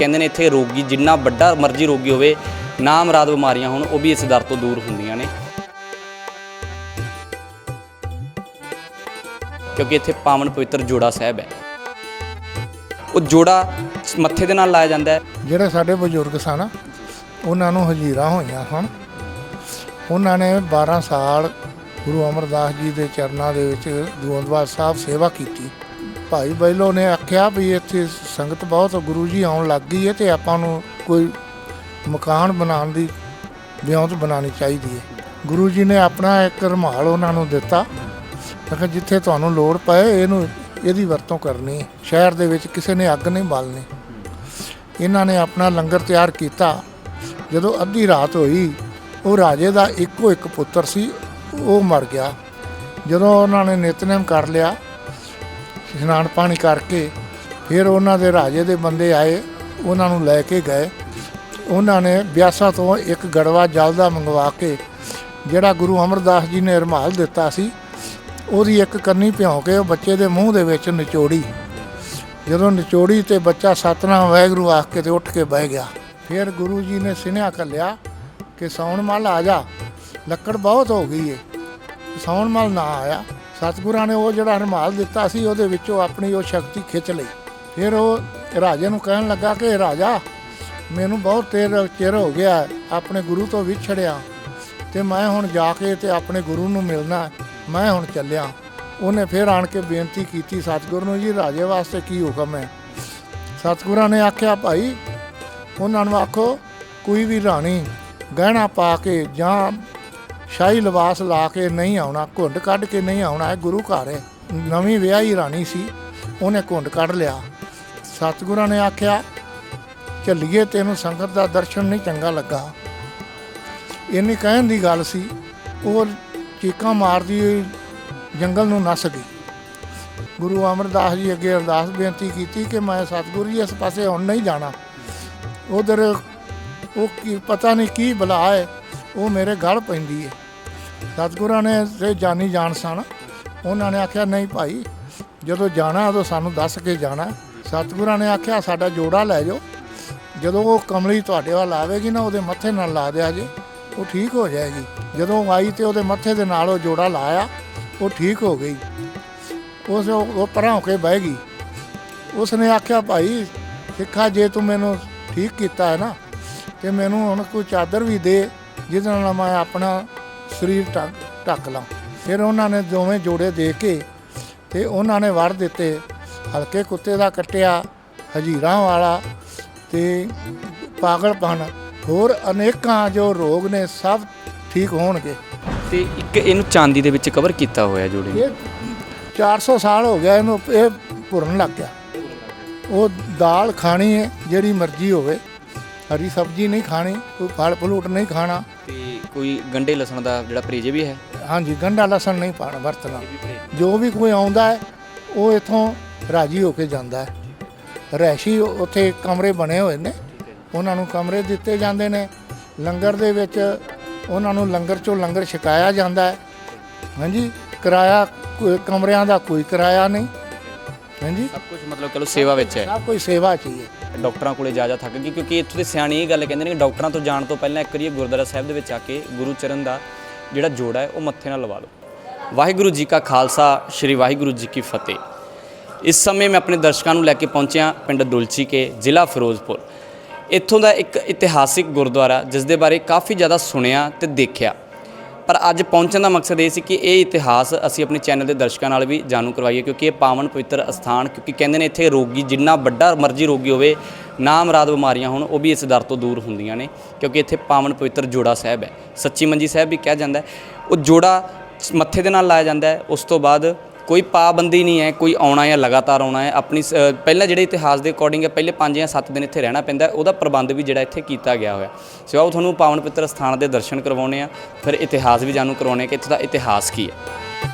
ਕਹਿੰਦੇ ਨੇ ਇੱਥੇ ਰੋਗੀ ਜਿੰਨਾ ਵੱਡਾ ਮਰਜ਼ੀ ਰੋਗੀ ਹੋਵੇ, ਨਾ ਬਿਮਾਰੀਆਂ ਹੋਣ, ਉਹ ਵੀ ਇਸ ਦਰ ਤੋਂ ਦੂਰ ਹੁੰਦੀਆਂ ਨੇ। ਕਿਉਂਕਿ ਇੱਥੇ ਪਾਵਨ ਪਵਿੱਤਰ ਜੋੜਾ ਸਾਹਿਬ ਹੈ। ਉਹ ਜੋੜਾ ਮੱਥੇ ਦੇ ਨਾਲ ਲਾਇਆ ਜਾਂਦਾ ਹੈ। ਜਿਹੜੇ ਸਾਡੇ ਬਜ਼ੁਰਗ ਸਨ, ਉਹਨਾਂ ਨੂੰ ਹਜੀਰਾ ਹੋਈਆਂ ਹਨ ਉਹਨਾਂ ਨੇ 12 ਸਾਲ ਗੁਰੂ ਅਮਰਦਾਸ ਜੀ ਦੇ ਚਰਨਾਂ ਦੇ ਵਿੱਚ ਗੋਬਿੰਦਵਾਲ ਸਾਹਿਬ ਸੇਵਾ ਕੀਤੀ। ਭਾਈ ਬੈਲੋ ਨੇ ਆਖਿਆ ਵੀ ਇੱਥੇ ਸੰਗਤ ਬਹੁਤ ਗੁਰੂ ਜੀ ਆਉਣ ਲੱਗ ਗਈ ਹੈ ਤੇ ਆਪਾਂ ਨੂੰ ਕੋਈ ਮਕਾਨ ਬਣਾਉਣ ਦੀ ਵਿਉਂਤ ਬਣਾਉਣੀ ਚਾਹੀਦੀ ਹੈ। ਗੁਰੂ ਜੀ ਨੇ ਆਪਣਾ ਇੱਕ ਰੁਮਾਲ ਉਹਨਾਂ ਨੂੰ ਦਿੱਤਾ। ਮੈਂ ਜਿੱਥੇ ਤੁਹਾਨੂੰ ਲੋੜ ਪਏ, ਇਹਨੂੰ ਇਹਦੀ ਵਰਤੋਂ ਕਰਨੀ ਹੈ। ਸ਼ਹਿਰ ਦੇ ਵਿੱਚ ਕਿਸੇ ਨੇ ਅੱਗ ਨਹੀਂ ਬਾਲਣੀ। ਇਹਨਾਂ ਨੇ ਆਪਣਾ ਲੰਗਰ ਤਿਆਰ ਕੀਤਾ। ਜਦੋਂ ਅੱਧੀ ਰਾਤ ਹੋਈ, ਉਹ ਰਾਜੇ ਦਾ ਇੱਕੋ ਇੱਕ ਪੁੱਤਰ ਸੀ, ਉਹ ਮਰ ਗਿਆ। ਜਦੋਂ ਉਹਨਾਂ ਨੇ ਨਿਤਨੇਮ ਕਰ ਲਿਆ, ਇਸ਼ਨਾਨ ਪਾਣੀ ਕਰਕੇ ਫਿਰ ਉਹਨਾਂ ਦੇ ਰਾਜੇ ਦੇ ਬੰਦੇ ਆਏ, ਉਹਨਾਂ ਨੂੰ ਲੈ ਕੇ ਗਏ। ਉਹਨਾਂ ਨੇ ਬਿਆਸਾ ਤੋਂ ਇੱਕ ਗੜਵਾ ਜਲ ਦਾ ਮੰਗਵਾ ਕੇ, ਜਿਹੜਾ ਗੁਰੂ ਅਮਰਦਾਸ ਜੀ ਨੇ ਰੁਮਾਲ ਦਿੱਤਾ ਸੀ, ਉਹਦੀ ਇੱਕ ਕੰਨੀ ਭਿਉਂ ਕੇ ਉਹ ਬੱਚੇ ਦੇ ਮੂੰਹ ਦੇ ਵਿੱਚ ਨਿਚੋੜੀ। ਜਦੋਂ ਨਿਚੋੜੀ ਤੇ ਬੱਚਾ ਸਤਨਾਮ ਵਾਹਿਗੁਰੂ ਆਖ ਕੇ ਤੇ ਉੱਠ ਕੇ ਬਹਿ ਗਿਆ। ਫਿਰ ਗੁਰੂ ਜੀ ਨੇ ਸਿਨੇਹਾ ਕੱਲਿਆ ਕਿ ਸੌਣ ਮਲ ਆ ਜਾ, ਲੱਕੜ ਬਹੁਤ ਹੋ ਗਈ ਏ। ਸੌਣ ਮਲ ਨਾ ਆਇਆ। ਸਤਿਗੁਰਾਂ ਨੇ ਉਹ ਜਿਹੜਾ ਰੁਮਾਲ ਦਿੱਤਾ ਸੀ, ਉਹਦੇ ਵਿੱਚੋਂ ਆਪਣੀ ਉਹ ਸ਼ਕਤੀ ਖਿੱਚ ਲਈ। ਫਿਰ ਉਹ ਰਾਜੇ ਨੂੰ ਕਹਿਣ ਲੱਗਾ ਕਿ, ਰਾਜਾ, ਮੈਨੂੰ ਬਹੁਤ ਤੇਰ, ਚਿਰ ਹੋ ਗਿਆ ਆਪਣੇ ਗੁਰੂ ਤੋਂ ਵਿਛੜਿਆ ਤੇ ਮੈਂ ਹੁਣ ਜਾ ਕੇ ਤੇ ਆਪਣੇ ਗੁਰੂ ਨੂੰ ਮਿਲਣਾ ਮੈਂ ਹੁਣ ਚੱਲਿਆ। ਉਹਨੇ ਫਿਰ ਆਣ ਕੇ ਬੇਨਤੀ ਕੀਤੀ ਸਤਿਗੁਰੂ ਨੂੰ, ਜੀ, ਰਾਜੇ ਵਾਸਤੇ ਕੀ ਹੁਕਮ ਹੈ? ਸਤਿਗੁਰਾਂ ਨੇ ਆਖਿਆ, ਭਾਈ, ਉਹਨਾਂ ਨੂੰ ਆਖੋ, ਕੋਈ ਵੀ ਰਾਣੀ ਗਹਿਣਾ ਪਾ ਕੇ ਜਾਂ ਸ਼ਾਹੀ ਲਿਬਾਸ ਲਾ ਕੇ ਨਹੀਂ ਆਉਣਾ, ਘੁੰਡ ਕੱਢ ਕੇ ਨਹੀਂ ਆਉਣਾ, ਇਹ ਗੁਰੂ ਘਰ ਹੈ। ਨਵੀਂ ਵਿਆਹੀ ਰਾਣੀ ਸੀ, ਉਹਨੇ ਘੁੰਡ ਕੱਢ ਲਿਆ। ਸਤਿਗੁਰਾਂ ਨੇ ਆਖਿਆ ਚੱਲੀਏ ਤੈਨੂੰ ਸੰਗਤ ਦਾ ਦਰਸ਼ਨ ਨਹੀਂ ਚੰਗਾ ਲੱਗਾ। ਇੰਨੀ ਕਹਿਣ ਦੀ ਗੱਲ ਸੀ, ਉਹ ਚੀਕਾਂ ਮਾਰਦੀ ਹੋਈ ਜੰਗਲ ਨੂੰ ਨੱਸ ਗਈ। ਗੁਰੂ ਅਮਰਦਾਸ ਜੀ ਅੱਗੇ ਅਰਦਾਸ ਬੇਨਤੀ ਕੀਤੀ ਕਿ ਮੈਂ ਸਤਿਗੁਰੂ ਜੀ ਇਸ ਪਾਸੇ ਹੁਣ ਨਹੀਂ ਜਾਣਾ। ਉਧਰ ਉਹ ਕੀ ਪਤਾ ਨਹੀਂ ਕੀ ਬਲਾ ਹੈ ਉਹ ਮੇਰੇ ਗਲ ਪੈਂਦੀ ਹੈ ਸਤਿਗੁਰਾਂ ਨੇ ਤੇ ਜਾਨੀ ਜਾਣ ਸਨ। ਉਹਨਾਂ ਨੇ ਆਖਿਆ, ਨਹੀਂ ਭਾਈ, ਜਦੋਂ ਜਾਣਾ ਉਦੋਂ ਸਾਨੂੰ ਦੱਸ ਕੇ ਜਾਣਾ। ਸਤਿਗੁਰਾਂ ਨੇ ਆਖਿਆ, ਸਾਡਾ ਜੋੜਾ ਲੈ ਜਾਓ। ਜਦੋਂ ਉਹ ਕਮਲੀ ਤੁਹਾਡੇ ਵੱਲ ਆਵੇਗੀ ਨਾ, ਉਹਦੇ ਮੱਥੇ ਨਾਲ ਲਾ ਦਿਆ ਜੇ, ਉਹ ਠੀਕ ਹੋ ਜਾਏਗੀ। ਜਦੋਂ ਆਈ ਤੇ ਉਹਦੇ ਮੱਥੇ ਦੇ ਨਾਲ ਉਹ ਜੋੜਾ ਲਾਇਆ, ਉਹ ਠੀਕ ਹੋ ਗਈ। ਉਸ ਉਹ ਪਰਾਂ ਹੋ ਕੇ ਬਹਿ ਗਈ। ਉਸ ਨੇ ਆਖਿਆ, ਭਾਈ, ਸਿੱਖਾ, ਜੇ ਤੂੰ ਮੈਨੂੰ ਠੀਕ ਕੀਤਾ ਹੈ ਨਾ, ਤੇ ਮੈਨੂੰ ਹੁਣ ਕੋਈ ਚਾਦਰ ਵੀ ਦੇ ਜਿਹਦੇ ਨਾਲ ਮੈਂ ਆਪਣਾ ਸਰੀਰ ਢੱਕ ਢੱਕ ਲਾਂ। ਫਿਰ ਉਹਨਾਂ ਨੇ ਦੋਵੇਂ ਜੋੜੇ ਦੇ ਕੇ ਤੇ ਉਹਨਾਂ ਨੇ ਵਰ ਦਿੱਤੇ। ਹਲਕੇ ਕੁੱਤੇ ਦਾ ਕੱਟਿਆ ਹਜੀਰਾਂ ਵਾਲਾ ਤੇ ਪਾਗਲਪਨ ਹੋਰ ਅਨੇਕਾਂ ਜੋ ਰੋਗ ਨੇ ਸਭ ਠੀਕ ਹੋਣਗੇ। ਤੇ ਇੱਕ ਇਹਨੂੰ ਚਾਂਦੀ ਦੇ ਵਿੱਚ ਕਵਰ ਕੀਤਾ ਹੋਇਆ ਜੋੜੇ ਨੂੰ। ਇਹ 400 ਸਾਲ ਹੋ ਗਿਆ ਇਹਨੂੰ ਇਹ ਭੁਰਨ ਲੱਗ ਗਿਆ। ਉਹ ਦਾਲ ਖਾਣੀ ਹੈ ਜਿਹੜੀ ਮਰਜ਼ੀ ਹੋਵੇ। ਹਰੀ ਸਬਜ਼ੀ ਨਹੀਂ ਖਾਣੀ ਕੋਈ ਫਲ ਫਲੂਟ ਨਹੀਂ ਖਾਣਾ। ਤੇ ਕੋਈ ਗੰਡੇ ਲਸਣ ਦਾ ਜਿਹੜਾ ਪਰਹੇਜ ਵੀ ਹੈ? ਹਾਂਜੀ ਗੰਡਾ ਲਸਣ ਨਹੀਂ ਪਾਣਾ ਵਰਤਣਾ। ਜੋ ਵੀ ਕੋਈ ਆਉਂਦਾ ਹੈ ਉਹ ਇਥੋਂ ਰਾਜੀ ਹੋ ਕੇ ਜਾਂਦਾ ਹੈ। ਰਹਿਸ਼ੀ ਉੱਥੇ ਕਮਰੇ ਬਣੇ ਹੋਏ ਨੇ। ਉਹਨਾਂ ਨੂੰ ਕਮਰੇ ਦਿੱਤੇ ਜਾਂਦੇ ਨੇ। ਲੰਗਰ ਦੇ ਵਿੱਚ ਉਹਨਾਂ ਨੂੰ ਲੰਗਰ ਚੋਂ ਲੰਗਰ ਛਕਾਇਆ ਜਾਂਦਾ ਹੈ। ਹਾਂਜੀ ਕਿਰਾਇਆ ਕਮਰਿਆਂ ਦਾ ਕੋਈ ਕਿਰਾਇਆ ਨਹੀਂ। ਹਾਂਜੀ। ਸਭ ਕੁਝ ਮਤਲਬ ਚਲੋ ਸੇਵਾ ਵਿੱਚ ਹੈ। ਸਭ ਕੋਈ ਸੇਵਾ ਚਾਹੀਏ ਡਾਕਟਰਾਂ ਕੋਲੇ ਜਾ ਜਾ ਥੱਕ ਗਈ ਕਿਉਂਕਿ ਇੱਥੋਂ ਦੇ ਸਿਆਣੇ ਇਹ ਗੱਲ ਕਹਿੰਦੇ ਨੇ ਕਿ ਡਾਕਟਰਾਂ ਤੋਂ ਜਾਣ ਤੋਂ ਪਹਿਲਾਂ ਇੱਕ ਵਾਰੀ ਗੁਰਦੁਆਰਾ ਸਾਹਿਬ ਦੇ ਵਿੱਚ ਆ ਕੇ ਗੁਰੂ ਚਰਨ ਦਾ ਜਿਹੜਾ ਜੋੜਾ ਹੈ ਉਹ ਮੱਥੇ ਨਾਲ ਲਵਾ ਲਓ ਵਾਹਿਗੁਰੂ ਜੀ ਕਾ ਖਾਲਸਾ ਸ੍ਰੀ ਵਾਹਿਗੁਰੂ ਜੀ ਕੀ ਫਤਿਹ। ਇਸ ਸਮੇਂ ਮੈਂ ਆਪਣੇ ਦਰਸ਼ਕਾਂ ਨੂੰ ਲੈ ਕੇ ਪਹੁੰਚਿਆ ਪਿੰਡ ਦੁਲਚੀ ਕੇ ਜ਼ਿਲ੍ਹਾ ਫਿਰੋਜ਼ਪੁਰ। ਇੱਥੋਂ ਦਾ ਇੱਕ ਇਤਿਹਾਸਿਕ ਗੁਰਦੁਆਰਾ ਜਿਸ ਦੇ ਬਾਰੇ ਕਾਫੀ ਜ਼ਿਆਦਾ ਸੁਣਿਆ ਤੇ ਦੇਖਿਆ। ਪਰ ਅੱਜ ਪਹੁੰਚਣ ਦਾ ਮਕਸਦ ਇਹ ਸੀ ਕਿ ਇਹ ਇਤਿਹਾਸ ਅਸੀਂ ਆਪਣੇ ਚੈਨਲ ਦੇ ਦਰਸ਼ਕਾਂ ਨਾਲ ਵੀ ਜਾਣੂ ਕਰਵਾਈਏ ਕਿਉਂਕਿ ਇਹ ਪਾਵਨ ਪਵਿੱਤਰ ਅਸਥਾਨ ਕਿਉਂਕਿ ਕਹਿੰਦੇ ਨੇ ਇੱਥੇ ਰੋਗੀ ਜਿੰਨਾ ਵੱਡਾ ਮਰਜ਼ੀ ਰੋਗੀ ਹੋਵੇ ਨਾਮਰਾਦ ਬਿਮਾਰੀਆਂ ਹੋਣ, ਉਹ ਵੀ ਇਸ ਦਰ ਤੋਂ ਦੂਰ ਹੁੰਦੀਆਂ ਨੇ ਕਿਉਂਕਿ ਇੱਥੇ ਪਾਵਨ ਪਵਿੱਤਰ ਜੋੜਾ ਸਾਹਿਬ ਹੈ। ਸੱਚੀ ਮੰਜੀ ਸਾਹਿਬ ਵੀ ਕਿਹਾ ਜਾਂਦਾ ਉਹ ਜੋੜਾ ਮੱਥੇ ਦੇ ਨਾਲ ਲਾਇਆ ਜਾਂਦਾ ਉਸ ਤੋਂ ਬਾਅਦ ਕੋਈ ਪਾਬੰਦੀ ਨਹੀਂ ਹੈ ਕੋਈ ਆਉਣਾ ਹੈ ਲਗਾਤਾਰ ਆਉਣਾ ਹੈ। ਆਪਣੀ ਸ- ਅ, ਪਹਿਲਾਂ ਜਿਹੜੇ ਇਤਿਹਾਸ ਦੇ ਅਕੋਰਡਿੰਗ ਹੈ ਪਹਿਲੇ 5 ਜਾਂ 7 ਦਿਨ ਇੱਥੇ ਰਹਿਣਾ ਪੈਂਦਾ ਹੈ, ਉਹਦਾ ਪ੍ਰਬੰਧ ਵੀ ਜਿਹੜਾ ਇੱਥੇ ਕੀਤਾ ਗਿਆ ਹੋਇਆ। ਸੋ ਆਓ ਤੁਹਾਨੂੰ ਪਾਵਨ ਪਿੱਤਰ ਸਥਾਨ ਦੇ ਦਰਸ਼ਨ ਕਰਵਾਉਣੇ ਆ। ਫਿਰ ਇਤਿਹਾਸ ਵੀ ਜਾਣੂ ਕਰਵਾਉਣੇ ਕਿ ਇੱਥੇ ਦਾ ਇਤਿਹਾਸ ਕੀ ਹੈ।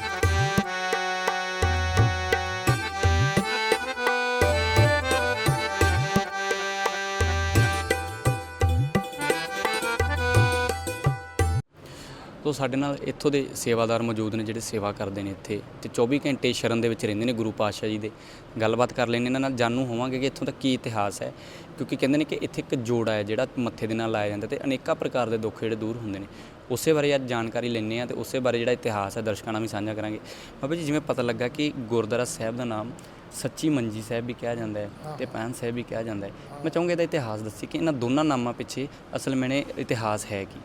ਸਾਡੇ ਨਾਲ ਇੱਥੋਂ ਦੇ ਸੇਵਾਦਾਰ ਮੌਜੂਦ ਨੇ ਜਿਹੜੇ ਸੇਵਾ ਕਰਦੇ ਨੇ ਇੱਥੇ ਤੇ 24 ਘੰਟੇ ਸ਼ਰਨ ਦੇ ਵਿੱਚ ਰਹਿੰਦੇ ਨੇ ਗੁਰੂ ਪਾਤਸ਼ਾਹ ਜੀ ਦੇ। ਗੱਲਬਾਤ ਕਰ ਲੈਣੇ ਇਹਨਾਂ ਨਾਲ ਜਾਣੂ ਹੋਵਾਂਗੇ ਕਿ ਇੱਥੋਂ ਦਾ ਕੀ ਇਤਿਹਾਸ ਹੈ ਕਿਉਂਕਿ ਕਹਿੰਦੇ ਨੇ ਕਿ ਇੱਥੇ ਇੱਕ ਜੋੜਾ ਹੈ ਜਿਹੜਾ ਮੱਥੇ ਦੇ ਨਾਲ ਲਾਇਆ ਜਾਂਦਾ ਤੇ ਅਨੇਕਾਂ ਪ੍ਰਕਾਰ ਦੇ ਦੁੱਖ ਜਿਹੜੇ ਦੂਰ ਹੁੰਦੇ ਨੇ। ਉਸੇ ਬਾਰੇ ਅੱਜ ਜਾਣਕਾਰੀ ਲੈਣੇ ਆ ਤੇ ਉਸੇ ਬਾਰੇ ਜਿਹੜਾ ਇਤਿਹਾਸ ਹੈ ਦਰਸ਼ਕਾਂ ਨਾਲ ਵੀ ਸਾਂਝਾ ਕਰਾਂਗੇ। ਬਾਬਾ ਜੀ ਜਿਵੇਂ ਪਤਾ ਲੱਗਾ ਕਿ ਗੁਰਦੁਆਰਾ ਸਾਹਿਬ ਦਾ ਨਾਮ ਸੱਚੀ ਮੰਜੀ ਸਾਹਿਬ ਵੀ ਕਿਹਾ ਜਾਂਦਾ ਹੈ ਤੇ ਪੈਨ ਸਾਹਿਬ ਵੀ ਕਿਹਾ ਜਾਂਦਾ ਹੈ। ਮੈਂ ਚਾਹੂੰਗਾ ਇਹਦਾ ਇਤਿਹਾਸ ਦੱਸੀ ਕਿ ਇਹਨਾਂ ਦੋਨਾਂ ਨਾਮਾਂ ਪਿੱਛੇ ਅਸਲ ਮੈਨੇ ਇਤਿਹਾਸ ਹੈ ਕੀ?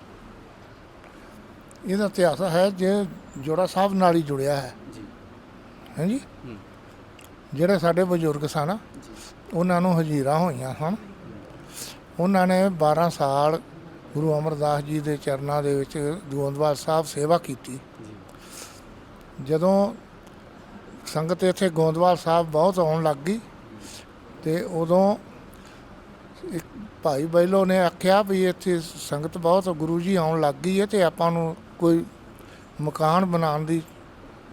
ਇਹਦਾ ਇਤਿਹਾਸ ਹੈ ਜੇ ਜੋੜਾ ਸਾਹਿਬ ਨਾਲ ਹੀ ਜੁੜਿਆ ਹੈ। ਜੀ। ਹਾਂਜੀ। ਜਿਹੜੇ ਸਾਡੇ ਬਜ਼ੁਰਗ ਸਨ ਉਹਨਾਂ ਨੂੰ ਹਜੀਰਾਂ ਹੋਈਆਂ ਹਨ ਉਹਨਾਂ ਨੇ 12 ਸਾਲ ਗੁਰੂ ਅਮਰਦਾਸ ਜੀ ਦੇ ਚਰਨਾਂ ਦੇ ਵਿੱਚ ਗੋਂਦਵਾਲ ਸਾਹਿਬ ਸੇਵਾ ਕੀਤੀ। ਜਦੋਂ ਸੰਗਤ ਇੱਥੇ ਗੋਂਦਵਾਲ ਸਾਹਿਬ ਬਹੁਤ ਆਉਣ ਲੱਗ ਗਈ ਤੇ ਉਦੋਂ ਇੱਕ ਭਾਈ ਬੈਲੋ ਨੇ ਆਖਿਆ ਵੀ ਇੱਥੇ ਸੰਗਤ ਬਹੁਤ ਗੁਰੂ ਜੀ ਆਉਣ ਲੱਗ ਗਈ ਹੈ ਤੇ ਆਪਾਂ ਨੂੰ ਕੋਈ ਮਕਾਨ ਬਣਾਉਣ ਦੀ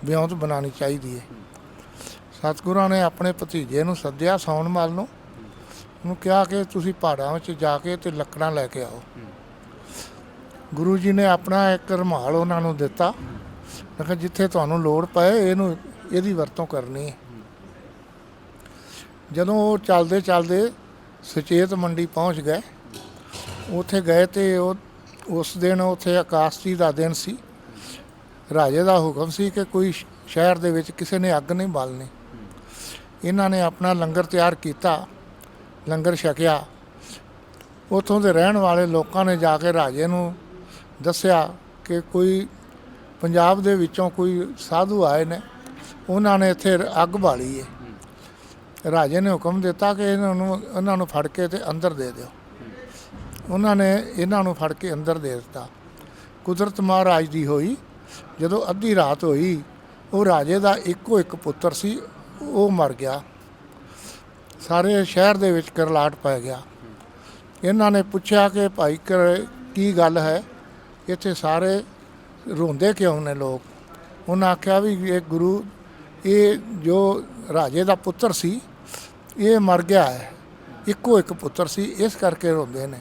ਵਿਉਂਤ ਬਣਾਉਣੀ ਚਾਹੀਦੀ ਹੈ। ਸਤਿਗੁਰਾਂ ਨੇ ਆਪਣੇ ਭਤੀਜੇ ਨੂੰ ਸੱਦਿਆ ਸੌਣਮਲ ਨੂੰ। ਉਹਨੂੰ ਕਿਹਾ ਕਿ ਤੁਸੀਂ ਪਹਾੜਾਂ ਵਿੱਚ ਜਾ ਕੇ ਤੇ ਲੱਕੜਾਂ ਲੈ ਕੇ ਆਓ। ਗੁਰੂ ਜੀ ਨੇ ਆਪਣਾ ਇੱਕ ਰੁਮਾਲ ਉਹਨਾਂ ਨੂੰ ਦਿੱਤਾ। ਮੈਂ ਕਿਹਾ ਜਿੱਥੇ ਤੁਹਾਨੂੰ ਲੋੜ ਪਏ ਇਹਨੂੰ ਇਹਦੀ ਵਰਤੋਂ ਕਰਨੀ ਹੈ। ਜਦੋਂ ਉਹ ਚੱਲਦੇ ਚੱਲਦੇ ਸੁਚੇਤ ਮੰਡੀ ਪਹੁੰਚ ਗਏ, ਉੱਥੇ ਗਏ ਤੇ ਉਹ ਉਸ ਦਿਨ ਉੱਥੇ ਆਕਾਸ਼ਤੀ ਦਾ ਦਿਨ ਸੀ। ਰਾਜੇ ਦਾ ਹੁਕਮ ਸੀ ਕਿ ਕੋਈ ਸ਼ਹਿਰ ਦੇ ਵਿੱਚ ਕਿਸੇ ਨੇ ਅੱਗ ਨਹੀਂ ਬਾਲਣੀ। ਇਹਨਾਂ ਨੇ ਆਪਣਾ ਲੰਗਰ ਤਿਆਰ ਕੀਤਾ, ਲੰਗਰ ਛਕਿਆ। ਉੱਥੋਂ ਦੇ ਰਹਿਣ ਵਾਲੇ ਲੋਕਾਂ ਨੇ ਜਾ ਕੇ ਰਾਜੇ ਨੂੰ ਦੱਸਿਆ ਕਿ ਕੋਈ ਪੰਜਾਬ ਦੇ ਵਿੱਚੋਂ ਕੋਈ ਸਾਧੂ ਆਏ ਨੇ, ਉਹਨਾਂ ਨੇ ਇੱਥੇ ਅੱਗ ਬਾਲੀ ਹੈ ਰਾਜੇ ਨੇ ਹੁਕਮ ਦਿੱਤਾ ਕਿ ਇਹਨਾਂ ਨੂੰ ਇਹਨਾਂ ਨੂੰ ਫੜ ਕੇ ਤੇ ਅੰਦਰ ਦੇ ਦਿਓ। ਉਹਨਾਂ ਨੇ ਇਹਨਾਂ ਨੂੰ ਫੜ ਕੇ ਅੰਦਰ ਦੇ ਦਿੱਤਾ। ਕੁਦਰਤ ਮਹਾਰਾਜ ਦੀ ਹੋਈ, ਜਦੋਂ ਅੱਧੀ ਰਾਤ ਹੋਈ, ਉਹ ਰਾਜੇ ਦਾ ਇੱਕੋ ਇੱਕ ਪੁੱਤਰ ਸੀ, ਉਹ ਮਰ ਗਿਆ। ਸਾਰੇ ਸ਼ਹਿਰ ਦੇ ਵਿੱਚ ਕਰਲਾਟ ਪੈ ਗਿਆ। ਇਹਨਾਂ ਨੇ ਪੁੱਛਿਆ ਕਿ ਭਾਈ ਕਰ- ਕੀ ਗੱਲ ਹੈ? ਇੱਥੇ ਸਾਰੇ ਰੋਂਦੇ ਕਿਉਂ ਨੇ ਲੋਕ? ਉਹਨਾਂ ਆਖਿਆ ਵੀ ਇਹ ਗੁਰੂ, ਇਹ ਜੋ ਰਾਜੇ ਦਾ ਪੁੱਤਰ ਸੀ, ਇਹ ਮਰ ਗਿਆ ਹੈ। ਇੱਕੋ ਇੱਕ ਪੁੱਤਰ ਸੀ, ਇਸ ਕਰਕੇ ਰੋਂਦੇ ਨੇ।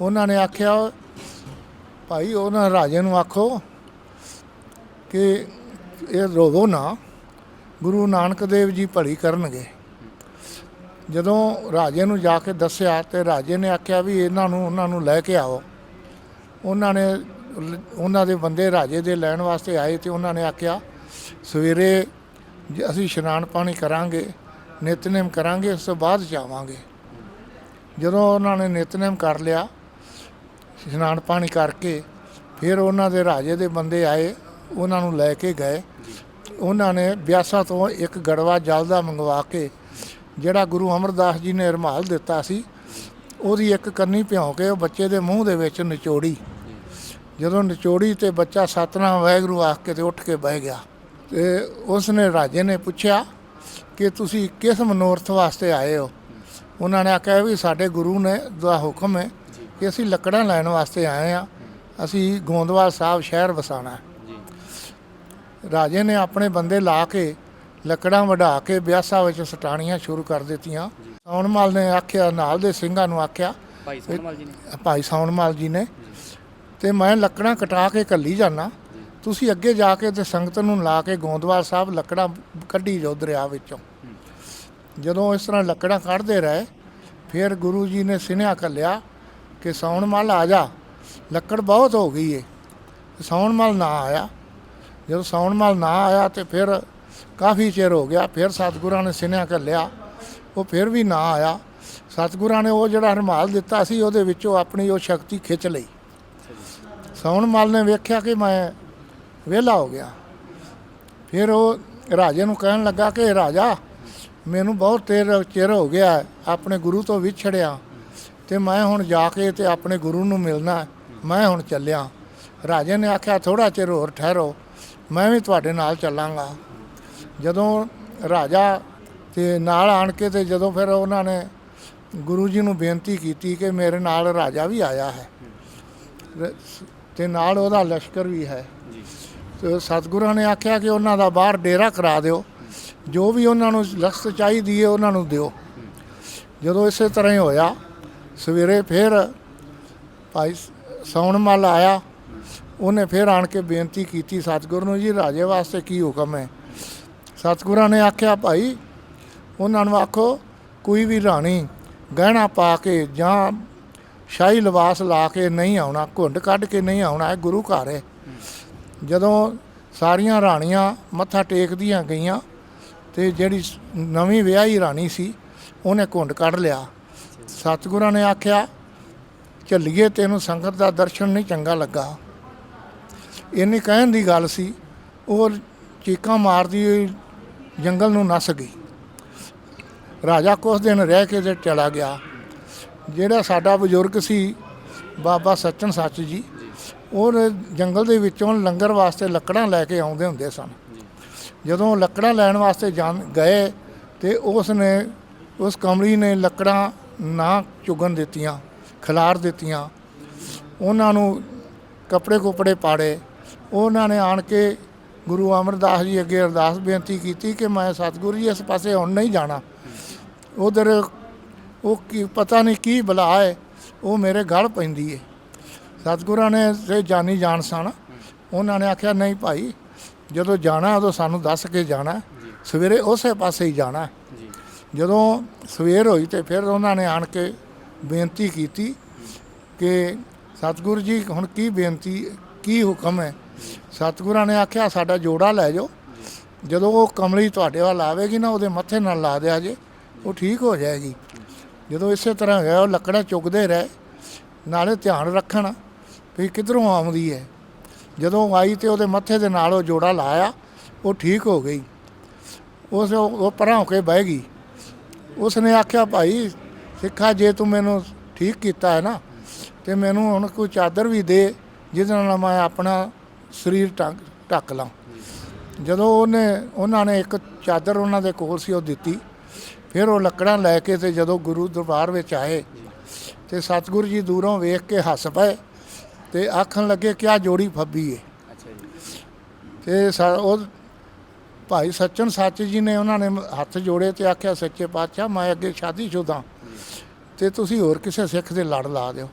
ਉਹਨਾਂ ਨੇ ਆਖਿਆ, ਭਾਈ ਉਹਨਾਂ ਰਾਜੇ ਨੂੰ ਆਖੋ ਕਿ ਇਹ ਰੋਵੋ ਨਾ, ਗੁਰੂ ਨਾਨਕ ਦੇਵ ਜੀ ਭਲੀ ਕਰਨਗੇ। ਜਦੋਂ ਰਾਜੇ ਨੂੰ ਜਾ ਕੇ ਦੱਸਿਆ ਤੇ ਰਾਜੇ ਨੇ ਆਖਿਆ ਵੀ ਇਹਨਾਂ ਨੂੰ, ਉਹਨਾਂ ਨੂੰ ਲੈ ਕੇ ਆਓ। ਉਹਨਾਂ ਨੇ ਉਹਨਾਂ ਦੇ ਬੰਦੇ ਰਾਜੇ ਦੇ ਲੈਣ ਵਾਸਤੇ ਆਏ ਤੇ ਉਹਨਾਂ ਨੇ ਆਖਿਆ, ਸਵੇਰੇ ਜ- ਅਸੀਂ ਇਸ਼ਨਾਨ ਪਾਣੀ ਕਰਾਂਗੇ, ਨਿਤਨੇਮ ਕਰਾਂਗੇ, ਉਸ ਤੋਂ ਬਾਅਦ ਜਾਵਾਂਗੇ। ਜਦੋਂ ਉਹਨਾਂ ਨੇ ਨਿਤਨੇਮ ਕਰ ਲਿਆ ਇਸ਼ਨਾਨ ਪਾਣੀ ਕਰਕੇ ਫਿਰ ਉਹਨਾਂ ਦੇ ਰਾਜੇ ਦੇ ਬੰਦੇ ਆਏ, ਉਹਨਾਂ ਨੂੰ ਲੈ ਕੇ ਗਏ। ਉਹਨਾਂ ਨੇ ਬਿਆਸਾ ਤੋਂ ਇੱਕ ਗੜਵਾ ਜਲ ਦਾ ਮੰਗਵਾ ਕੇ, ਜਿਹੜਾ ਗੁਰੂ ਅਮਰਦਾਸ ਜੀ ਨੇ ਰੁਮਾਲ ਦਿੱਤਾ ਸੀ, ਉਹਦੀ ਇੱਕ ਕੰਨੀ ਭਿਉਂ ਕੇ ਉਹ ਬੱਚੇ ਦੇ ਮੂੰਹ ਦੇ ਵਿੱਚ ਨਿਚੋੜੀ। ਜਦੋਂ ਨਿਚੋੜੀ ਤੇ ਬੱਚਾ ਸਤਨਾਮ ਵਾਹਿਗੁਰੂ ਆਖ ਕੇ ਤੇ ਉੱਠ ਕੇ ਬਹਿ ਗਿਆ। ਤੇ ਉਸ ਨੇ ਰਾਜੇ ਨੇ ਪੁੱਛਿਆ ਕਿ ਤੁਸੀਂ ਕਿਸ ਮਨੋਰਥ ਵਾਸਤੇ ਆਏ ਹੋ? ਉਹਨਾਂ ਨੇ ਆਖਿਆ ਵੀ ਸਾਡੇ ਗੁਰੂ ਨੇ ਦਾ ਹੁਕਮ ਹੈ ਕਿ ਅਸੀਂ ਲੱਕੜਾਂ ਲੈਣ ਵਾਸਤੇ ਆਏ ਆ ਅਸੀਂ ਗੋਂਦਵਾਲ ਸਾਹਿਬ ਸ਼ਹਿਰ ਵਸਾਣਾ ਹੈ। ਰਾਜੇ ਨੇ ਆਪਣੇ ਬੰਦੇ ਲਾ ਕੇ ਲੱਕੜਾਂ ਵਢਾ ਕੇ ਬਿਆਸਾ ਵਿੱਚ ਸਟਾਣੀਆਂ ਸ਼ੁਰੂ ਕਰ ਦਿੱਤੀਆਂ। ਸੌਣਮਾਲ ਨੇ ਆਖਿਆ ਨਾਲ ਦੇ ਸਿੰਘਾਂ ਨੂੰ ਆਖਿਆ ਭਾਈ ਸੋਨਮਲ ਜੀ ਨੇ। ਭਾਈ ਸੌਣਮਾਲ ਜੀ ਨੇ ਤੇ ਮੈਂ ਲੱਕੜਾਂ ਕਟਾ ਕੇ ਕੱਲੀ ਜਾਣਾ ਤੁਸੀਂ ਅੱਗੇ ਜਾ ਕੇ ਤੇ ਸੰਗਤ ਨੂੰ ਲਾ ਕੇ ਗੋਂਦਵਾਲ ਸਾਹਿਬ ਲੱਕੜਾਂ ਕੱਢੀ ਜੋ ਦਰਿਆ ਵਿੱਚੋਂ। ਜਦੋਂ ਇਸ ਤਰ੍ਹਾਂ ਲੱਕੜਾਂ ਕੱਢਦੇ ਰਹੇ ਫਿਰ ਗੁਰੂ ਜੀ ਨੇ ਸਿਨੇਹਾ ਕੱਲਿਆ ਕਿ ਸੌਣਮਾਲ ਆ ਜਾ, ਲੱਕੜ ਬਹੁਤ ਹੋ ਗਈ ਏ। ਸੌਣਮਾਲ ਨਾ ਆਇਆ। ਜਦੋਂ ਸੌਣਮਾਲ ਨਾ ਆਇਆ ਤੇ ਫਿਰ ਕਾਫੀ ਚਿਰ ਹੋ ਗਿਆ, ਫਿਰ ਸਤਿਗੁਰਾਂ ਨੇ ਸਿਨੇਹਾ ਕੱਲਿਆ ਉਹ ਫਿਰ ਵੀ ਨਾ ਆਇਆ। ਸਤਿਗੁਰਾਂ ਨੇ ਉਹ ਜਿਹੜਾ ਰੁਮਾਲ ਦਿੱਤਾ ਸੀ, ਉਹਦੇ ਵਿੱਚੋਂ ਆਪਣੀ ਉਹ ਸ਼ਕਤੀ ਖਿੱਚ ਲਈ। ਸੌਣਮਾਲ ਨੇ ਵੇਖਿਆ ਕਿ ਮੈਂ ਵਿਹਲਾ ਹੋ ਗਿਆ। ਫਿਰ ਉਹ ਰਾਜੇ ਨੂੰ ਕਹਿਣ ਲੱਗਾ ਕਿ ਰਾਜਾ, ਮੈਨੂੰ ਬਹੁਤ ਤੇਰ, ਚਿਰ ਹੋ ਗਿਆ, ਆਪਣੇ ਗੁਰੂ ਤੋਂ ਵਿਛੜਿਆ। ਤੇ ਮੈਂ ਹੁਣ ਜਾ ਕੇ ਤੇ ਆਪਣੇ ਗੁਰੂ ਨੂੰ ਮਿਲਣਾ। ਮੈਂ ਹੁਣ ਚੱਲਿਆ। ਰਾਜੇ ਨੇ ਆਖਿਆ ਥੋੜਾ ਚਿਰ ਹੋਰ ਠਹਿਰੋ ਮੈਂ ਵੀ ਤੁਹਾਡੇ ਨਾਲ ਚੱਲਾਂਗਾ। ਜਦੋਂ ਰਾਜਾ ਤੇ ਨਾਲ ਆਣ ਕੇ ਤੇ ਜਦੋਂ ਫਿਰ ਉਹਨਾਂ ਨੇ ਗੁਰੂ ਜੀ ਨੂੰ ਬੇਨਤੀ ਕੀਤੀ ਕਿ ਮੇਰੇ ਨਾਲ ਰਾਜਾ ਵੀ ਆਇਆ ਹੈ। ਤੇ ਨਾਲ ਉਹਦਾ ਲਸ਼ਕਰ ਵੀ ਹੈ। ਜੀ। ਤੇ ਸਤਿਗੁਰਾਂ ਨੇ ਆਖਿਆ ਕਿ ਉਹਨਾਂ ਦਾ ਬਾਹਰ ਡੇਰਾ ਕਰਾ ਦਿਓ। ਜੋ ਵੀ ਉਹਨਾਂ ਨੂੰ ਲਖਤ ਚਾਹੀਦੀ ਹੈ ਉਹਨਾਂ ਨੂੰ ਦਿਓ। ਜਦੋਂ ਇਸੇ ਤਰ੍ਹਾਂ ਹੀ ਹੋਇਆ ਸਵੇਰੇ ਫਿਰ ਭਾਈ ਸੌਣਮਲ ਆਇਆ। ਉਹਨੇ ਫਿਰ ਆਣ ਕੇ ਬੇਨਤੀ ਕੀਤੀ ਸਤਿਗੁਰੂ ਨੂੰ, ਜੀ ਰਾਜੇ ਵਾਸਤੇ ਕੀ ਹੁਕਮ ਹੈ? ਸਤਿਗੁਰਾਂ ਨੇ ਆਖਿਆ, ਭਾਈ, ਉਹਨਾਂ ਨੂੰ ਆਖੋ, ਕੋਈ ਵੀ ਰਾਣੀ ਗਹਿਣਾ ਪਾ ਕੇ ਜਾਂ ਸ਼ਾਹੀ ਲਿਬਾਸ ਲਾ ਕੇ ਨਹੀਂ ਆਉਣਾ, ਘੁੰਡ ਕੱਢ ਕੇ ਨਹੀਂ ਆਉਣਾ, ਇਹ ਗੁਰੂ ਘਰ ਹੈ। ਜਦੋਂ ਸਾਰੀਆਂ ਰਾਣੀਆਂ ਮੱਥਾ ਟੇਕਦੀਆਂ ਗਈਆਂ ਤੇ ਜਿਹੜੀ ਨਵੀਂ ਵਿਆਹੀ ਰਾਣੀ ਸੀ, ਉਹਨੇ ਘੁੰਡ ਕੱਢ ਲਿਆ। ਸਤਿਗੁਰਾਂ ਨੇ ਆਖਿਆ ਚੱਲੀਏ ਤੈਨੂੰ ਸੰਗਤ ਦਾ ਦਰਸ਼ਨ ਨਹੀਂ ਚੰਗਾ ਲੱਗਾ। ਇੰਨੀ ਕਹਿਣ ਦੀ ਗੱਲ ਸੀ, ਉਹ ਚੀਕਾਂ ਮਾਰਦੀ ਹੋਈ ਜੰਗਲ ਨੂੰ ਨਸ ਗਈ। ਰਾਜਾ ਕੁਝ ਦਿਨ ਰਹਿ ਕੇ ਤੇ ਚਲਾ ਗਿਆ। ਜਿਹੜਾ ਸਾਡਾ ਬਜ਼ੁਰਗ ਸੀ, ਬਾਬਾ ਸੱਚਨ ਸੱਚ ਜੀ, ਉਹ ਜੰਗਲ ਦੇ ਵਿੱਚੋਂ ਲੰਗਰ ਵਾਸਤੇ ਲੱਕੜਾਂ ਲੈ ਕੇ ਆਉਂਦੇ ਹੁੰਦੇ ਸਨ। ਜਦੋਂ ਲੱਕੜਾਂ ਲੈਣ ਵਾਸਤੇ ਜਾਂ ਗਏ ਤੇ ਉਸ ਨੇ ਉਸ ਕਮਲੀ ਨੇ ਲੱਕੜਾਂ ਨਾ ਚੁਗਣ ਦਿੱਤੀਆਂ, ਖਿਲਾਰ ਦਿੱਤੀਆਂ। ਉਹਨਾਂ ਨੂੰ ਕੱਪੜੇ ਕੁਪੜੇ ਪਾੜੇ। ਉਹਨਾਂ ਨੇ ਆਣ ਕੇ ਗੁਰੂ ਅਮਰਦਾਸ ਜੀ ਅੱਗੇ ਅਰਦਾਸ ਬੇਨਤੀ ਕੀਤੀ ਕਿ ਮੈਂ ਸਤਿਗੁਰੂ ਜੀ ਇਸ ਪਾਸੇ ਹੁਣ ਨਹੀਂ ਜਾਣਾ। ਉਧਰ ਉਹ ਕੀ ਪਤਾ ਨਹੀਂ ਕੀ ਬਲਾ ਹੈ ਉਹ ਮੇਰੇ ਗਲ ਪੈਂਦੀ ਏ। ਸਤਿਗੁਰਾਂ ਨੇ ਤੇ ਜਾਨੀ ਜਾਣ ਸਨ। ਉਹਨਾਂ ਨੇ ਆਖਿਆ, ਨਹੀਂ ਭਾਈ, ਜਦੋਂ ਜਾਣਾ ਉਦੋਂ ਸਾਨੂੰ ਦੱਸ ਕੇ ਜਾਣਾ ਸਵੇਰੇ ਉਸੇ ਪਾਸੇ ਹੀ ਜਾਣਾ ਜਦੋਂ ਸਵੇਰ ਹੋਈ ਤੇ ਫਿਰ ਉਹਨਾਂ ਨੇ ਆਣ ਕੇ ਬੇਨਤੀ ਕੀਤੀ ਕਿ ਸਤਿਗੁਰੂ ਜੀ, ਹੁਣ ਕੀ ਬੇਨਤੀ, ਕੀ ਹੁਕਮ ਹੈ? ਸਤਿਗੁਰਾਂ ਨੇ ਆਖਿਆ, ਸਾਡਾ ਜੋੜਾ ਲੈ ਜਾਓ। ਜਦੋਂ ਉਹ ਕਮਲੀ ਤੁਹਾਡੇ ਵੱਲ ਆਵੇਗੀ ਨਾ, ਉਹਦੇ ਮੱਥੇ ਨਾਲ ਲਾ ਦਿਆ ਜੇ, ਉਹ ਠੀਕ ਹੋ ਜਾਏਗੀ। ਜਦੋਂ ਇਸੇ ਤਰ੍ਹਾਂ ਗਿਆ ਉਹ ਲੱਕੜਾਂ ਚੁੱਕਦੇ ਰਹੇ। ਨਾਲੇ ਧਿਆਨ ਰੱਖਣ ਵੀ ਕਿੱਧਰੋਂ ਆਉਂਦੀ ਹੈ। ਜਦੋਂ ਆਈ ਤੇ ਉਹਦੇ ਮੱਥੇ ਦੇ ਨਾਲ ਉਹ ਜੋੜਾ ਲਾਇਆ, ਉਹ ਠੀਕ ਹੋ ਗਈ। ਉਸ ਉਹ ਪਰਾਂ ਹੋ ਕੇ ਬਹਿ ਗਈ। ਉਸ ਨੇ ਆਖਿਆ ਭਾਈ ਸਿੱਖਾ ਜੇ ਤੂੰ ਮੈਨੂੰ ਠੀਕ ਕੀਤਾ ਹੈ ਨਾ ਤੇ ਮੈਨੂੰ ਹੁਣ ਕੋਈ ਚਾਦਰ ਵੀ ਦੇ ਜਿਹਦੇ ਨਾਲ ਮੈਂ ਆਪਣਾ ਸਰੀਰ ਢੱਕ ਲਾਂ। ਜਦੋਂ ਉਹਨੇ ਉਹਨਾਂ ਨੇ ਇੱਕ ਚਾਦਰ ਉਹਨਾਂ ਦੇ ਕੋਲ ਸੀ ਉਹ ਦਿੱਤੀ। ਫਿਰ ਉਹ ਲੱਕੜਾਂ ਲੈ ਕੇ ਤੇ ਜਦੋਂ ਗੁਰੂ ਦਰਬਾਰ ਵਿੱਚ ਆਏ ਤੇ ਸਤਿਗੁਰੂ ਜੀ ਦੂਰੋਂ ਵੇਖ ਕੇ ਹੱਸ ਪਏ ਤੇ ਆਖਣ ਲੱਗੇ ਕਿਆ ਜੋੜੀ ਫੱਬੀ ਏ? ਅੱਛਾ ਜੀ। ਤੇ ਉਹ ਭਾਈ ਸੱਚਨ ਸੱਚ ਜੀ ਨੇ ਉਹਨਾਂ ਨੇ ਹੱਥ ਜੋੜੇ ਤੇ ਆਖਿਆ, ਸੱਚੇ ਪਾਤਸ਼ਾਹ, ਮੈਂ ਅੱਗੇ ਸ਼ਾਦੀशुदा ਤੇ ਤੁਸੀਂ ਹੋਰ ਕਿਸੇ ਸਿੱਖ ਦੇ ਲੜ ਲਾ ਦਿਓ।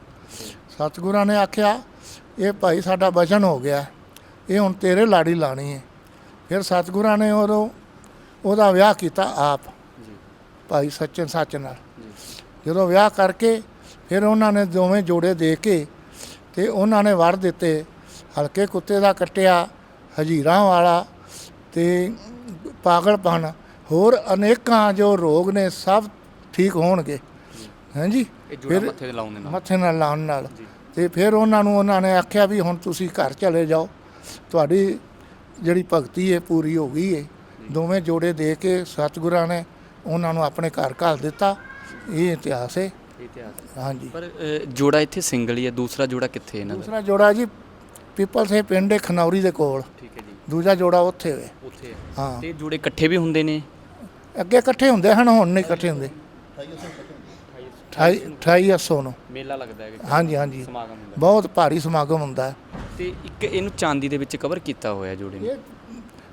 ਸਤਿਗੁਰਾਂ ਨੇ ਆਖਿਆ, ਇਹ ਭਾਈ ਸਾਡਾ ਵਚਨ ਹੋ ਗਿਆ। ਇਹ ਹੁਣ ਤੇਰੇ ਲਾੜੀ ਲਾਣੀ ਹੈ ਫਿਰ ਸਤਿਗੁਰਾਂ ਨੇ ਉਦੋਂ ਉਹਦਾ ਵਿਆਹ ਕੀਤਾ ਆਪ, ਭਾਈ ਸੱਚਨ ਸੱਚ ਨਾਲ। ਜਦੋਂ ਵਿਆਹ ਕਰਕੇ ਫਿਰ ਉਹਨਾਂ ਨੇ ਦੋਵੇਂ ਜੋੜੇ ਦੇ ਕੇ ਤੇ ਉਹਨਾਂ ਨੇ ਵਰ ਦਿੱਤੇ। ਹਲਕੇ ਕੁੱਤੇ ਦਾ ਕੱਟਿਆ, ਹਜੀਰਾਂ ਵਾਲਾ ਤੇ ਪਾਗਲਪਨ ਹੋਰ ਅਨੇਕਾਂ ਜੋ ਰੋਗ ਨੇ ਸਭ ਠੀਕ ਹੋਣਗੇ। ਹਾਂਜੀ ਇਹ ਜੋੜਾ ਫਿਰ- ਮੱਥੇ ਤੇ ਲਾਉਣ ਦੇ ਨਾਲ। ਮੱਥੇ ਨਾਲ ਲਾਉਣ ਨਾਲ। ਤੇ ਫਿਰ ਉਹਨਾਂ ਨੂੰ ਉਹਨਾਂ ਨੇ ਆਖਿਆ ਵੀ ਹੁਣ ਤੁਸੀਂ ਘਰ ਚਲੇ ਜਾਓ। ਤੁਹਾਡੀ ਜਿਹੜੀ ਭਗਤੀ ਹੈ ਪੂਰੀ ਹੋ ਗਈ ਹੈ ਦੋਵੇਂ ਜੋੜੇ ਦੇ ਕੇ ਸਤਿਗੁਰਾਂ ਨੇ ਉਹਨਾਂ ਨੂੰ ਆਪਣੇ ਘਰ ਘੱਲ ਦਿੱਤਾ। ਇਹ ਇਤਿਹਾਸ ਹੈ। ਇਤਿਹਾਸ ਹਾਂਜੀ ਪਰ ਜੋੜਾ ਇੱਥੇ ਸਿੰਗਲ ਹੀ ਹੈ ਦੂਸਰਾ ਜੋੜਾ ਕਿੱਥੇ ਇਹਨਾਂ ਦਾ? ਦੂਸਰਾ ਜੋੜਾ ਜੀ ਪੀਪਲ ਸੇ ਪਿੰਡ ਖਨੌਰੀ ਦੇ ਕੋਲ। ਠੀਕ ਹੈ ਜੀ। ਦੂਜਾ ਜੋੜਾ ਉੱਥੇ ਹੋਵੇ ਉੱਥੇ ਹਾਂ। ਤੇ ਜੋੜੇ ਇਕੱਠੇ ਵੀ ਹੁੰਦੇ ਨੇ? ਅੱਗੇ ਇਕੱਠੇ ਹੁੰਦੇ ਹਨ ਹੁਣ ਨਹੀਂ ਇਕੱਠੇ ਹੁੰਦੇ। 28 2800 ਨੂੰ। ਮੇਲਾ ਲੱਗਦਾ ਹੈ ਹਾਂਜੀ ਹਾਂਜੀ। ਸਮਾਗਮ ਹੁੰਦਾ। ਬਹੁਤ ਭਾਰੀ ਸਮਾਗਮ ਹੁੰਦਾ। ਹੈ ਤੇ ਇੱਕ ਇਹਨੂੰ ਚਾਂਦੀ ਦੇ ਵਿੱਚ ਕਵਰ ਕੀਤਾ ਹੋਇਆ ਜੋੜੇ ਨੂੰ? ਇਹ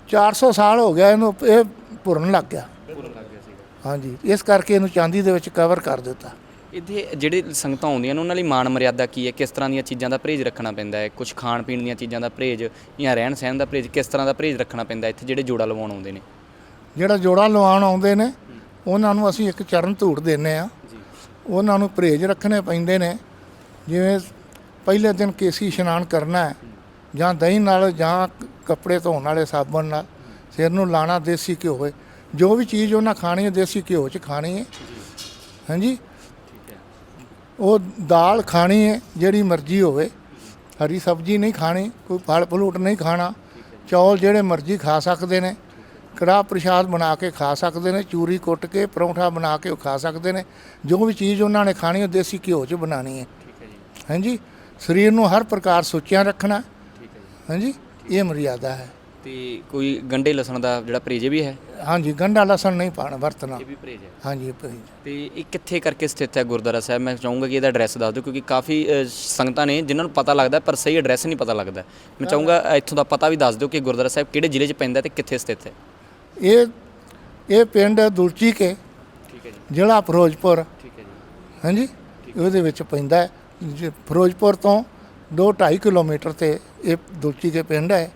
400 ਸਾਲ ਹੋ ਗਿਆ ਇਹਨੂੰ ਇਹ ਭੁਰਨ ਲੱਗ ਗਿਆ। ਪੂਰਾ ਲੱਗ ਗਿਆ ਸੀਗਾ। ਹਾਂਜੀ ਇਸ ਕਰਕੇ ਇਹਨੂੰ ਚਾਂਦੀ ਦੇ ਵਿੱਚ ਕਵਰ ਕਰ ਦਿੱਤਾ। ਇੱਥੇ ਜਿਹੜੇ ਸੰਗਤਾਂ ਆਉਂਦੀਆਂ ਨੇ ਉਹਨਾਂ ਲਈ ਮਾਣ ਮਰਿਆਦਾ ਕੀ ਹੈ? ਕਿਸ ਤਰ੍ਹਾਂ ਦੀਆਂ ਚੀਜ਼ਾਂ ਦਾ ਪਰਹੇਜ਼ ਰੱਖਣਾ ਪੈਂਦਾ ਹੈ? ਕੁਝ ਖਾਣ ਪੀਣ ਦੀਆਂ ਚੀਜ਼ਾਂ ਦਾ ਪਰਹੇਜ਼ ਜਾਂ ਰਹਿਣ ਸਹਿਣ ਦਾ ਪਰਹੇਜ਼ ਕਿਸ ਤਰ੍ਹਾਂ ਦਾ ਪਰਹੇਜ਼ ਰੱਖਣਾ ਪੈਂਦਾ ਇੱਥੇ ਜਿਹੜੇ ਜੋੜਾ ਲਵਾਉਣ ਆਉਂਦੇ ਨੇ? ਜਿਹੜਾ ਜੋੜਾ ਲਵਾਉਣ ਆਉਂਦੇ ਨੇ ਉਹਨਾਂ ਨੂੰ ਅਸੀਂ ਇੱਕ ਚਰਨ ਧੂੜ ਦਿੰਨੇ ਆ ਉਹਨਾਂ ਨੂੰ ਪਰਹੇਜ਼ ਰੱਖਣੇ ਪੈਂਦੇ ਨੇ। ਜਿਵੇਂ ਪਹਿਲੇ ਦਿਨ ਕੇਸੀ ਇਸ਼ਨਾਨ ਕਰਨਾ ਹੈ ਜਾਂ ਦਹੀਂ ਨਾਲ ਜਾਂ ਕੱਪੜੇ ਧੋਣ ਵਾਲੇ ਸਾਬਣ ਨਾਲ ਸਿਰ ਨੂੰ ਲਾਣਾ ਦੇਸੀ ਘਿਓ ਹੋਵੇ ਜੋ ਵੀ ਚੀਜ਼ ਉਹਨਾਂ ਖਾਣੀ ਹੈ ਦੇਸੀ ਘਿਓ 'ਚ ਖਾਣੀ ਹੈ। ਹਾਂਜੀ? ਹੈ ਉਹ ਦਾਲ ਖਾਣੀ ਹੈ ਜਿਹੜੀ ਮਰਜ਼ੀ ਹੋਵੇ। ਹਰੀ ਸਬਜ਼ੀ ਨਹੀਂ ਖਾਣੀ ਕੋਈ ਫਲ ਫਲੂਟ ਨਹੀਂ ਖਾਣਾ। ਚੌਲ ਜਿਹੜੇ ਮਰਜ਼ੀ ਖਾ ਸਕਦੇ ਨੇ। ਕੜਾਹ ਪ੍ਰਸ਼ਾਦ ਬਣਾ ਕੇ ਖਾ ਸਕਦੇ ਨੇ ਚੂਰੀ ਕੁੱਟ ਕੇ ਪਰੌਂਠਾ ਬਣਾ ਕੇ ਉਹ ਖਾ ਸਕਦੇ ਨੇ। ਜੋ ਵੀ ਚੀਜ਼ ਉਹਨਾਂ ਨੇ ਖਾਣੀ ਉਹ ਦੇਸੀ ਘਿਓ 'ਚ ਬਣਾਣੀ ਹੈ। ਠੀਕ ਹੈ ਜੀ ਹਾਂਜੀ? ਸਰੀਰ ਨੂੰ ਹਰ ਪ੍ਰਕਾਰ ਸੁੱਚਿਆਂ ਰੱਖਣਾ। ਠੀਕ ਹੈ ਜੀ। ਹਾਂਜੀ? ਇਹ ਮਰਿਆਦਾ ਹੈ। ਤੇ ਕੋਈ ਗੰਡੇ ਲਸਣ ਦਾ ਜਿਹੜਾ ਪਰਹੇਜ਼ ਵੀ ਹੈ? ਹਾਂਜੀ ਗੰਢਾ ਲਸਣ ਨਹੀਂ ਪਾਣਾ ਵਰਤਣਾ। ਇਹ ਵੀ ਪਰਹੇਜ਼ ਹੈ। ਹਾਂਜੀ ਇਹ ਪਰਹੇਜ਼। ਤੇ ਇਹ ਕਿੱਥੇ ਕਰਕੇ ਸਥਿਤ ਹੈ ਗੁਰਦੁਆਰਾ ਸਾਹਿਬ? ਮੈਂ ਚਾਹੂੰਗਾ ਕਿ ਇਹਦਾ ਐਡਰੈਸ ਦੱਸ ਦਿਓ ਕਿਉਂਕਿ ਕਾਫੀ ਅ, ਸੰਗਤਾਂ ਨੇ ਜਿਨ੍ਹਾਂ ਨੂੰ ਪਤਾ ਲੱਗਦਾ ਪਰ ਸਹੀ ਐਡਰੈਸ ਨਹੀਂ ਪਤਾ ਲੱਗਦਾ ਮੈਂ ਚਾਹੂੰਗਾ ਅ, ਇੱਥੋਂ ਦਾ ਪਤਾ ਵੀ ਦੱਸ ਦਿਓ ਕਿ ਗੁਰਦੁਆਰਾ ਸਾਹਿਬ ਕਿਹੜੇ ਜ਼ਿਲ੍ਹੇ 'ਚ ਪੈਂਦਾ ਤੇ ਕਿੱਥੇ ਸਥਿਤ ਹੈ। ਇਹ ਇਹ ਪਿੰਡ ਦੁਲਚੀ ਕੇ ਠੀਕ ਹੈ ਜੀ। ਜ਼ਿਲ੍ਹਾ ਫਿਰੋਜ਼ਪੁਰ। ਠੀਕ ਹੈ ਜੀ। ਹਾਂਜੀ? ਉਹਦੇ ਵਿੱਚ ਪੈਂਦਾ ਹੈ। ਜੇ ਫਿਰੋਜ਼ਪੁਰ ਤੋਂ ਦੋ 2.5 ਕਿਲੋਮੀਟਰ ਤੇ ਇਹ ਦੁਲਚੀ ਕੇ ਪਿੰਡ ਹੈ।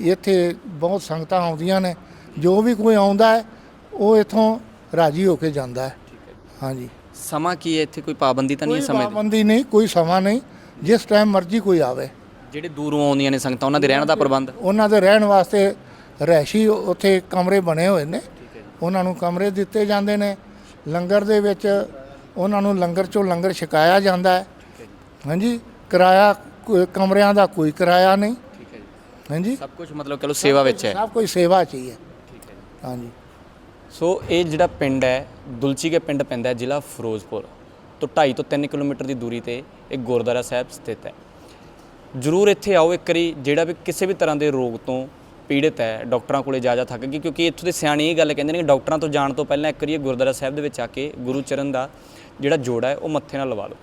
ਇੱਥੇ ਬਹੁਤ ਸੰਗਤਾਂ ਆਉਂਦੀਆਂ ਨੇ ਜੋ ਵੀ ਕੋਈ ਆਉਂਦਾ ਹੈ ਉਹ ਇੱਥੋਂ ਰਾਜੀ ਹੋ ਕੇ ਜਾਂਦਾ ਹੈ। ਹਾਂਜੀ। ਸਮਾਂ ਕੀ ਹੈ? ਇੱਥੇ ਕੋਈ ਪਾਬੰਦੀ ਤਾਂ ਨਹੀਂ ਕੋਈ ਹੈ ਸਮੇਂ ਦੀ? ਪਾਬੰਦੀ ਨਹੀਂ ਕੋਈ ਸਮਾਂ ਨਹੀਂ। ਜਿਸ ਟਾਈਮ ਮਰਜ਼ੀ ਕੋਈ ਆਵੇ। ਜਿਹੜੇ ਦੂਰੋਂ ਆਉਂਦੀਆਂ ਨੇ ਸੰਗਤਾਂ ਉਹਨਾਂ ਦੇ ਰਹਿਣ ਦਾ ਪ੍ਰਬੰਧ? ਉਹਨਾਂ ਦੇ ਰਹਿਣ ਵਾਸਤੇ ਰਹਿਸ਼ੀ ਉੱਥੇ ਕਮਰੇ ਬਣੇ ਹੋਏ ਨੇ। ਉਹਨਾਂ ਨੂੰ ਕਮਰੇ ਦਿੱਤੇ ਜਾਂਦੇ ਨੇ। ਲੰਗਰ ਦੇ ਵਿੱਚ ਉਹਨਾਂ ਨੂੰ ਲੰਗਰ ਚੋਂ ਲੰਗਰ ਛਕਾਇਆ ਜਾਂਦਾ ਹੈ। ਹਾਂਜੀ। ਕਿਰਾਇਆ ਕੋਈ- ਕਮਰਿਆਂ ਦਾ ਕੋਈ ਕਿਰਾਇਆ ਨਹੀਂ। ਹਾਂਜੀ? ਸਭ ਕੁਝ ਮਤਲਬ ਕਿ ਲੋ ਸੇਵਾ ਵਿੱਚ ਹੈ। ਸਭ ਕੋਈ ਸੇਵਾ ਚਾਹੀਏ ਠੀਕ ਹੈ ਜੀ। ਹਾਂਜੀ। ਸੋ ਇਹ ਜਿਹੜਾ ਪਿੰਡ ਹੈ ਦੁਲਚੀ ਕੇ ਪਿੰਡ ਪੈਂਦਾ ਹੈ ਜ਼ਿਲ੍ਹਾ ਫਿਰੋਜ਼ਪੁਰ। ਤੋਂ 2.5 ਤੋਂ 3 ਕਿਲੋਮੀਟਰ ਦੀ ਦੂਰੀ ਤੇ ਇਹ ਗੁਰਦੁਆਰਾ ਸਾਹਿਬ ਸਥਿਤ ਹੈ। ਜ਼ਰੂਰ ਇੱਥੇ ਆਓ ਇੱਕ ਵਾਰੀ ਜਿਹੜਾ ਵੀ ਕਿਸੇ ਵੀ ਤਰ੍ਹਾਂ ਦੇ ਰੋਗ ਤੋਂ ਪੀੜਿਤ ਹੈ ਡਾਕਟਰਾਂ ਕੋਲੇ ਜਾ ਜਾ ਥੱਕ ਗਈ ਕਿਉਂਕਿ ਇੱਥੋਂ ਦੇ ਸਿਆਣੇ ਇਹ ਗੱਲ ਕਹਿੰਦੇ ਨੇ ਕਿ ਡਾਕਟਰਾਂ ਤੋਂ ਜਾਣ ਤੋਂ ਪਹਿਲਾਂ ਇੱਕ ਵਾਰੀ ਗੁਰਦੁਆਰਾ ਸਾਹਿਬ ਦੇ ਵਿੱਚ ਆ ਕੇ ਗੁਰੂ ਚਰਨ ਦਾ ਜਿਹੜਾ ਜੋੜਾ ਹੈ ਉਹ ਮੱਥੇ ਨਾਲ ਲਵਾ ਲਓ।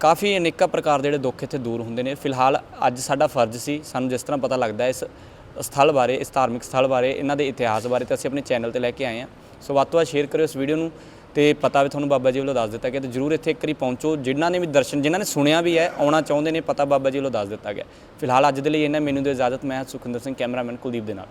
ਕਾਫੀ ਅਨੇਕਾਂ ਪ੍ਰਕਾਰ ਦੇ ਜਿਹੜੇ ਦੁੱਖ ਇੱਥੇ ਦੂਰ ਹੁੰਦੇ ਨੇ। ਫਿਲਹਾਲ ਅੱਜ ਸਾਡਾ ਫਰਜ਼ ਸੀ, ਸਾਨੂੰ ਜਿਸ ਤਰ੍ਹਾਂ ਪਤਾ ਲੱਗਦਾ ਇਸ ਸਥਲ ਬਾਰੇ, ਇਸ ਧਾਰਮਿਕ ਸਥਲ ਬਾਰੇ, ਇਹਨਾਂ ਦੇ ਇਤਿਹਾਸ ਬਾਰੇ ਤਾਂ ਅਸੀਂ ਆਪਣੇ ਚੈਨਲ ਤੇ ਲੈ ਕੇ ਆਏ ਹਾਂ। ਸੋ ਵੱਧ ਤੋਂ ਵੱਧ ਸ਼ੇਅਰ ਕਰਿਓ ਇਸ ਵੀਡੀਓ ਨੂੰ ਤੇ ਪਤਾ ਵੀ ਤੁਹਾਨੂੰ ਬਾਬਾ ਜੀ ਵੱਲੋਂ ਦੱਸ ਦਿੱਤਾ ਗਿਆ ਤੇ ਜਰੂਰ ਇੱਥੇ ਇੱਕ ਵਾਰੀ ਪਹੁੰਚੋ। ਜਿਨ੍ਹਾਂ ਨੇ ਵੀ ਦਰਸ਼ਨ, ਜਿਨ੍ਹਾਂ ਨੇ ਸੁਣਿਆ ਵੀ ਹੈ, ਆਉਣਾ ਚਾਹੁੰਦੇ ਨੇ, ਪਤਾ ਬਾਬਾ ਜੀ ਵੱਲੋਂ ਦੱਸ ਦਿੱਤਾ ਗਿਆ। ਫਿਲਹਾਲ ਅੱਜ ਦੇ ਲਈ ਇਹਨਾਂ ਮੈਨੂੰ ਦੇ ਇਜਾਜ਼ਤ, ਮੈਂ ਸੁਖਿੰਦਰ ਸਿੰਘ, ਕੈਮਰਾਮੈਨ ਕੁਲਦੀਪ ਦੇ ਨਾਲ।